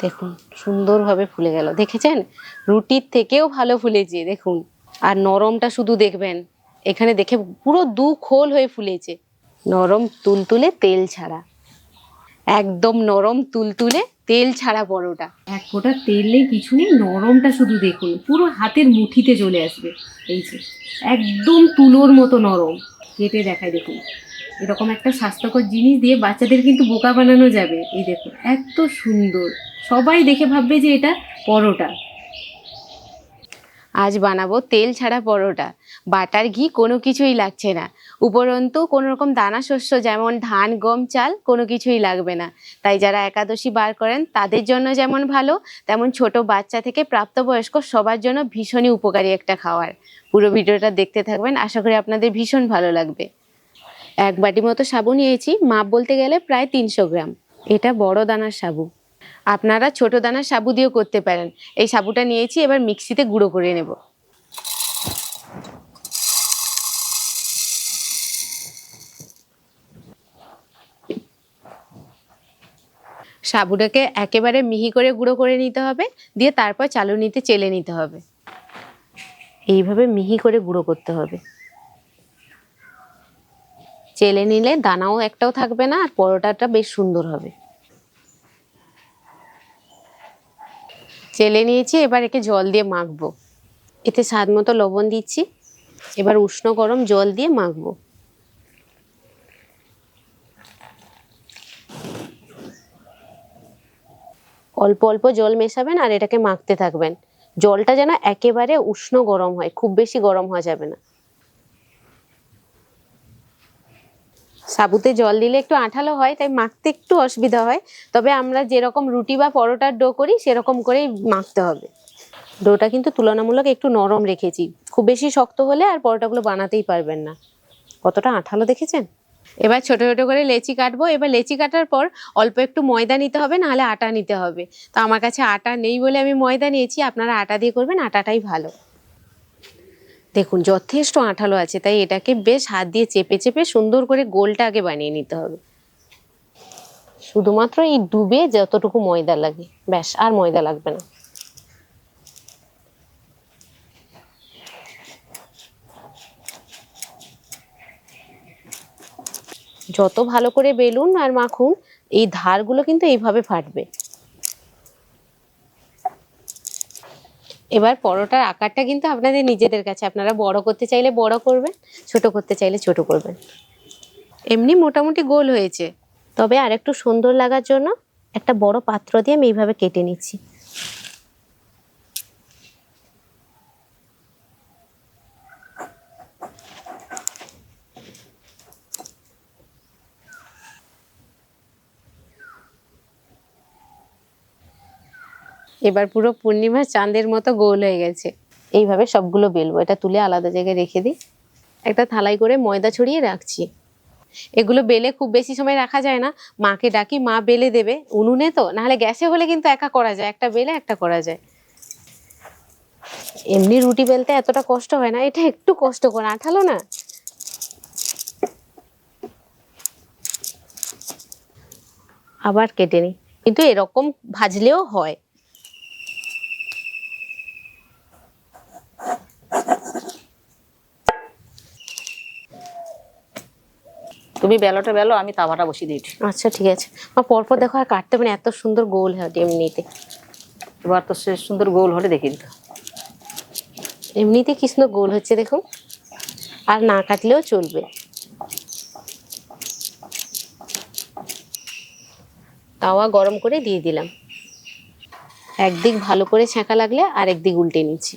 দেখুন, সুন্দরভাবে ফুলে গেল। দেখেছেন? রুটির থেকেও ভালো ফুলেছে, দেখুন। আর নরমটা শুধু দেখবেন, এখানে দেখে পুরো দু খোল হয়ে ফুলেছে। নরম তুলতুলে তেল ছাড়া। একদম নরম তুলতুলে তেল ছাড়া পরোটা। এক ফোঁটা তেল কিছু নেই, নরমটা শুধু দেখুন। পুরো হাতের মুঠিতে চলে আসবে। এই যে, একদম তুলোর মতো নরম। কেটে দেখায় দেখুন। এরকম একটা স্বাস্থ্যকর জিনিস দিয়ে বাচ্চাদের কিন্তু বোকা বানানো যাবে। এই দেখুন, এত সুন্দর। সবাই দেখে ভাববে যে এটা পরোটা। আজ বানাবো তেল ছাড়া পরোটা। বাটার ঘি কোনো কিছুই লাগছে না। উপরন্তু কোনো রকম দানা শস্য যেমন ধান, গম, চাল কোনো কিছুই লাগবে না। তাই যারা একাদশী বার করেন, তাদের জন্য যেমন ভালো, তেমন ছোট বাচ্চা থেকে প্রাপ্তবয়স্ক সবার জন্য ভীষণই উপকারী একটা খাওয়ার। পুরো ভিডিওটা দেখতে থাকবেন। আশা করি আপনাদের ভীষণ ভালো লাগবে। এক বাটি মতো সাবু নিয়েছি, মাপ বলতে গেলে প্রায় তিনশো গ্রাম। এটা বড় দানার সাবু। আপনারা ছোট দানার সাবু দিয়েও করতে পারেন। এই সাবুটা নিয়েছি, এবার মিক্সিতে গুঁড়ো করে নেব। সাবুটাকে একেবারে মিহি করে গুঁড়ো করে নিতে হবে, দিয়ে তারপর চালুনিতে চেলে নিতে হবে। এইভাবে মিহি করে গুঁড়ো করতে হবে। চেলে নিলে দানাও একটাও থাকবে না, আর পরোটাটা বেশ সুন্দর হবে। চেলে নিয়েছি, এবার একে জল দিয়ে মাখবো। এতে স্বাদ মতো লবণ দিচ্ছি। এবার উষ্ণ গরম জল দিয়ে মাখবো। অল্প অল্প জল মেশাবেন আর এটাকে মাখতে থাকবেন। জলটা যেন একেবারে উষ্ণ গরম হয়, খুব বেশি গরম হওয়া যাবে না। সাবুতে জল দিলে একটু আঠালো হয়, তাই মাখতে একটু অসুবিধা হয়। তবে আমরা যেরকম রুটি বা পরোটার ডো করি, সেরকম করেই মাখতে হবে। ডোটা কিন্তু তুলনামূলক একটু নরম রেখেছি। খুব বেশি শক্ত হলে আর পরোটাগুলো বানাতেই পারবেন না। কতটা আঠালো দেখেছেন? এবার ছোট ছোট করে লেচি কাটবো। এবার লেচি কাটার পর অল্প একটু ময়দা নিতে হবে, নাহলে আটা নিতে হবে। তো আমার কাছে আটা নেই বলে আমি ময়দা নিয়েছি। আপনারা আটা দিয়ে করবেন, আটাটাই ভালো। দেখুন, যথেষ্ট আঠালো আছে, তাই এটাকে বেশ হাত দিয়ে চেপে চেপে সুন্দর করে গোলটা আগে বানিয়ে নিতে হবে। শুধুমাত্র এই ডুবে যতটুকু ময়দা লাগে, ব্যাস, আর ময়দা লাগবে না। যত ভালো করে বেলুন আর মাখুন, এই ধারগুলো কিন্তু এইভাবে ফাটবে। এবার পরোটার আকারটা কিন্তু আপনাদের নিজেদের কাছে। আপনারা বড় করতে চাইলে বড় করবেন, ছোট করতে চাইলে ছোট করবেন। এমনি মোটামুটি গোল হয়েছে। তবে আর একটু সুন্দর লাগার জন্য একটা বড় পাত্র দিয়ে আমি এইভাবে কেটে নিচ্ছি। এবার পুরো পূর্ণিমার চাঁদের মতো গোল হয়ে গেছে। এইভাবে সবগুলো বেলবো, এটা তুলে আলাদা জায়গায় রেখে দিই। একটা থালাই করে ময়দা ছড়িয়ে রাখছি। এগুলো বেলে খুব বেশি সময় রাখা যায় না। মাকে ডাকি, মা, বেলে দেবে। উনুনে তো, নাহলে গ্যাসে হলে কিন্তু একা করা যায়। একটা বেলে, একটা করা যায়। এমনি রুটি বেলতে এতটা কষ্ট হয় না, এটা একটু কষ্ট করে, আঠালো না? আবার কেটে নিই। কিন্তু এরকম ভাজলেও হয়। তুমি বেলোটা বেলো আমি তাওয়াটা বসিয়ে দিয়েছি আচ্ছা ঠিক আছে। মা পরপর দেখো আর কাটতে পারে এত সুন্দর গোল হয় এমনিতে। এবার তো সে সুন্দর গোল হলে দেখিয়ে দিতে এমনিতে কি সুন্দর গোল হচ্ছে দেখুন আর না কাটলেও চলবে। তাওয়া গরম করে দিয়ে দিলাম। একদিক ভালো করে ছ্যাঁকা লাগলে আর একদিক উল্টে নিচ্ছি।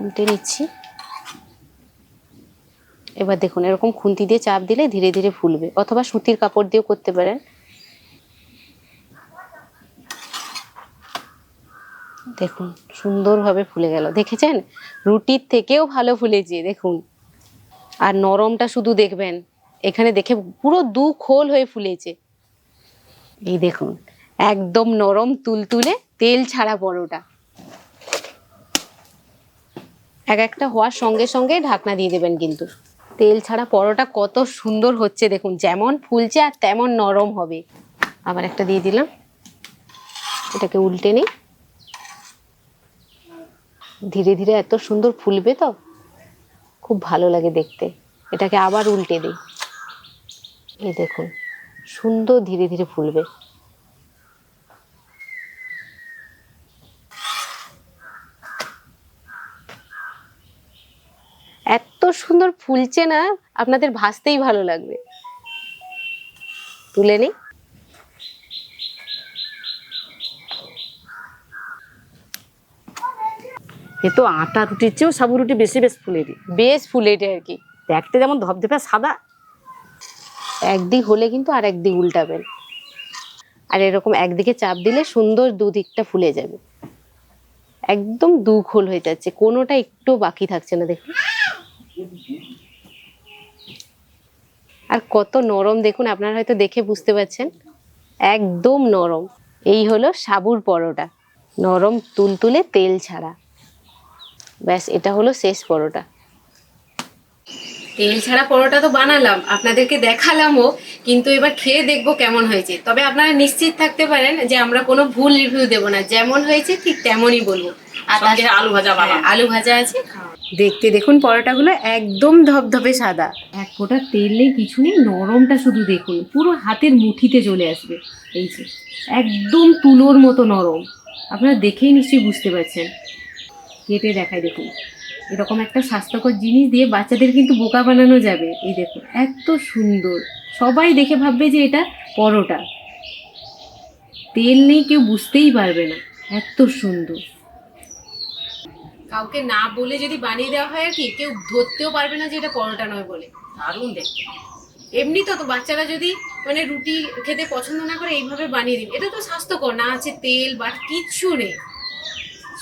উল্টে নিচ্ছি। এবার দেখুন, এরকম খুন্তি দিয়ে চাপ দিলে ধীরে ধীরে ফুলবে। অথবা সুতির কাপড় দিয়েও করতে পারেন। দেখুন, সুন্দরভাবে ফুলে গেল। দেখেছেন? রুটির থেকেও ভালো ফুলেছে, দেখুন। আর নরমটা শুধু দেখবেন। এখানে দেখে পুরো দু খোল হয়ে ফুলেছে। এই দেখুন, একদম নরম তুলতুলে তেল ছাড়া পরোটা। এক একটা হওয়ার সঙ্গে সঙ্গে ঢাকনা দিয়ে দেবেন কিন্তু। তেল ছাড়া পরোটা কত সুন্দর হচ্ছে দেখুন, যেমন ফুলছে আর তেমন নরম হবে। আবার একটা দিয়ে দিলাম। এটাকে উল্টে নিই। ধীরে ধীরে এত সুন্দর ফুলবে তো? খুব ভালো লাগে দেখতে। এটাকে আবার উল্টে দিই। এই দেখুন, সুন্দর ধীরে ধীরে ফুলবে এত সুন্দর ফুলছে না আপনাদের ভাসতেই ভালো লাগবে। তুলে নিই। এ তো আটা রুটির চেয়েও সাবু রুটি বেশি বেশ ফুলেরই। বেশ ফুলেটে আর কি। দেখতে যেমন ধপধপে সাদা। একদিক হলে কিন্তু আর একদিক উল্টাবেন আর এরকম একদিকে চাপ দিলে সুন্দর দুদিকটা ফুলে যাবে। একদম দু খোল হয়ে যাচ্ছে কোনোটা একটু বাকি থাকছে না দেখুন। আর কত নরম দেখুন আপনারা হয়তো দেখে বুঝতে পারছেন। একদম নরম। এই হলো সাবুর পরোটা। নরম তুলতুলে তেল ছাড়া। ব্যাস এটা হলো শেষ পরোটা। তেল ছাড়া পরোটা তো বানালাম আপনাদেরকে দেখালামও কিন্তু এবার খেয়ে দেখব কেমন হয়েছে। তবে আপনারা নিশ্চিত থাকতে পারেন যে আমরা কোনো ভুল রিভিউ দেব না। যেমন হয়েছে ঠিক তেমনই বলব। আর আলু ভাজা হ্যাঁ, আলু ভাজা আছে। দেখতে দেখুন পরোটাগুলো একদম ধপধপে সাদা। এক ফোঁটা তেল নেই, কিছু নেই, নরমটা শুধু দেখুন, পুরো হাতের মুঠিতে চলে আসবে। এই যে, একদম তুলোর মতো নরম। আপনারা দেখেই নিশ্চয়ই বুঝতে পারছেন। কেটে দেখায় দেখুন। এরকম একটা স্বাস্থ্যকর জিনিস দিয়ে বাচ্চাদের কিন্তু বোকা বানানো যাবে। এই দেখুন, এত সুন্দর। সবাই দেখে ভাববে যে এটা পরোটা। তেল নেই, কেউ বুঝতেই পারবে না। এত সুন্দর। কাউকে না বলে যদি বানিয়ে দেওয়া হয় আর কি কেউ ধরতেও পারবে না যে এটা পরোটা নয় বলে। দারুণ দেখতে। এমনি তো তো বাচ্চারা যদি মানে রুটি খেতে পছন্দ না করে এইভাবে বানিয়ে দিন এটা তো স্বাস্থ্যকর না আছে তেল বা কিচ্ছু নেই।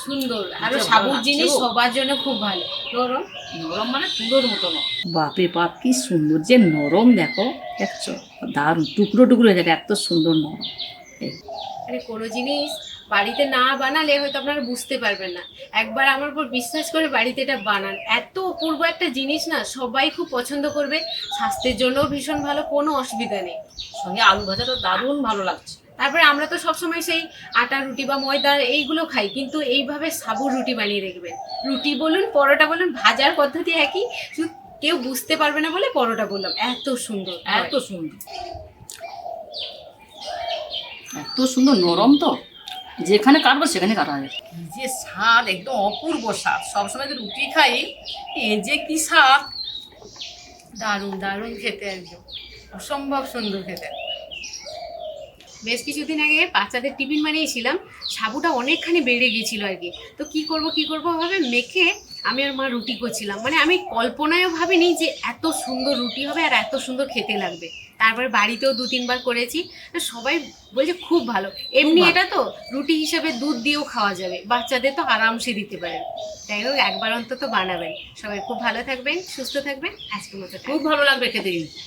সুন্দর। আরও এটা সাবুর জিনিস সবার জন্য খুব ভালো। নরম? নরম মানে তুলোর মতো নরম বাপরে বাপ কি সুন্দর যে নরম দেখো দেখছ? দারুণ টুকরো টুকরো হয়ে যাবে এত সুন্দর নরম। মানে কোনো জিনিস বাড়িতে না বানালে হয়তো আপনারা বুঝতে পারবেন না। একবার আমার উপর বিশ্বাস করে বাড়িতে এটা বানান। এত অপূর্ব একটা জিনিস না সবাই খুব পছন্দ করবে। স্বাস্থ্যের জন্যও ভীষণ ভালো কোনো অসুবিধা নেই। সঙ্গে আলু ভাজাটা দারুণ ভালো লাগছে। তারপরে আমরা তো সবসময় সেই আটা রুটি বা ময়দা এইগুলো খাই কিন্তু এইভাবে সাবুর রুটি বানিয়ে দেখবেন। রুটি বলুন পরোটা বলুন ভাজার পদ্ধতি একই শুধু কেউ বুঝতে পারবে না বলে পরোটা বললাম। এত সুন্দর এত সুন্দর। এত সুন্দর নরম তো? যেখানে কাটবো সেখানে কাটা যায় কি যে স্বাদ একদম অপূর্ব স্বাদ সবসময় তো রুটি খাই, এ যে কি স্বাদ দারুণ দারুণ খেতে একদম। অসম্ভব সুন্দর খেতে। বেশ কিছুদিন আগে বাচ্চাদের টিফিন বানিয়েছিলাম, সাবুটা অনেকখানি বেড়ে গিয়েছিল আর কি। তো কি করব কি করব ভাবে মেখে আমি আর মা রুটি করছিলাম। মানে আমি কল্পনায়ও ভাবিনি যে এত সুন্দর রুটি হবে আর এত সুন্দর খেতে লাগবে। তারপরে বাড়িতেও দু তিনবার করেছি। সবাই বলছে খুব ভালো। এমনি এটা তো রুটি হিসেবে দুধ দিয়েও খাওয়া যাবে। বাচ্চাদের তো আরামসে দিতে পারেন যাই হোক একবার অন্তত বানাবেন। সবাই খুব ভালো থাকবেন সুস্থ থাকবেন। আজকের মতো খুব ভালো লাগবে খেতে কিন্তু।